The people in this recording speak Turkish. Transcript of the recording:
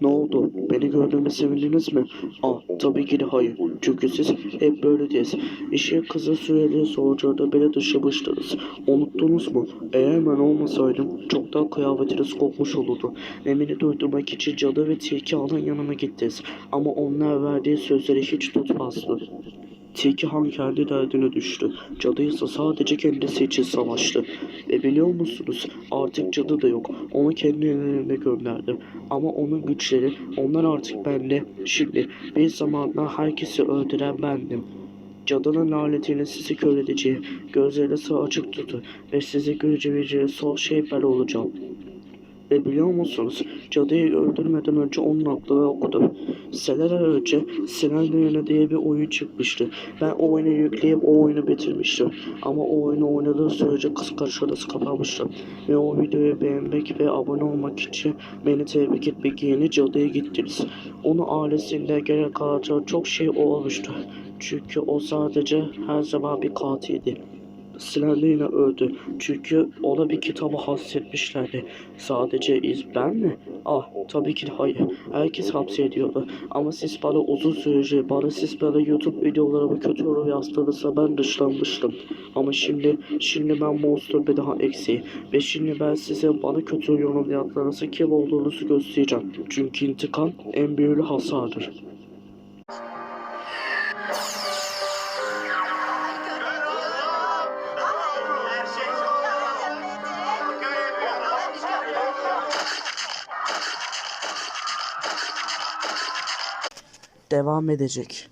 Ne oldu? Beni gördüğüme sevindiniz mi? Ah tabii ki de hayır. Çünkü siz hep böyle değiliz. İşe kısa süreli sonuçlarda beni dışlamıştınız. Unuttunuz mu? Eğer ben olmasaydım çoktan kıyafetiniz kokmuş olurdu. Ve beni durdurmak için cadı ve tilki alan yanıma gittiniz. Ama onlar verdiği sözleri hiç tutmazdı. Tilki Han kendi derdine düştü. Cadı ise sadece kendisi için savaştı. Ve biliyor musunuz artık cadı da yok. Onu kendi ellerine gönderdim. Ama onun güçleri onlar artık bende. Şimdi bir zamanlar herkesi öldüren bendim. Cadının lanetiyle sizi kör edeceğim. Gözlerinizi açık tutun ve sizi görebileceği son şey ben olacağım. Ve biliyor musunuz cadıyı öldürmeden önce onun aklını okudum. Seneler önce Sinan diye bir oyun çıkmıştı. Ben o oyunu yükleyip o oyunu bitirmiştim. Ama o oyunu oynadığım sürece kız karşınız kapamıştım. Ve o videoyu beğenmek ve abone olmak için beni tebrik etmek yerine cadıya gittiniz. Onu ailesinde gelen kalan çok şey olmuştu. Çünkü o sadece her zaman bir katildi. Silenliğine öldü. Çünkü ona bir kitabı hasretmişlerdi. Sadece iz ben mi? Ah tabii ki hayır. Herkes hapsediyordu. Ama siz bana uzun sürece, bana siz bana YouTube videolarımı kötü yorum yazdığınızda ben dışlanmıştım. Ama şimdi, şimdi ben monster bir daha eksiğim. Ve şimdi ben size bana kötü yorum yazdığınızda kim olduğunuzu göstereceğim. Çünkü intikam en büyülü hasardır. Devam edecek.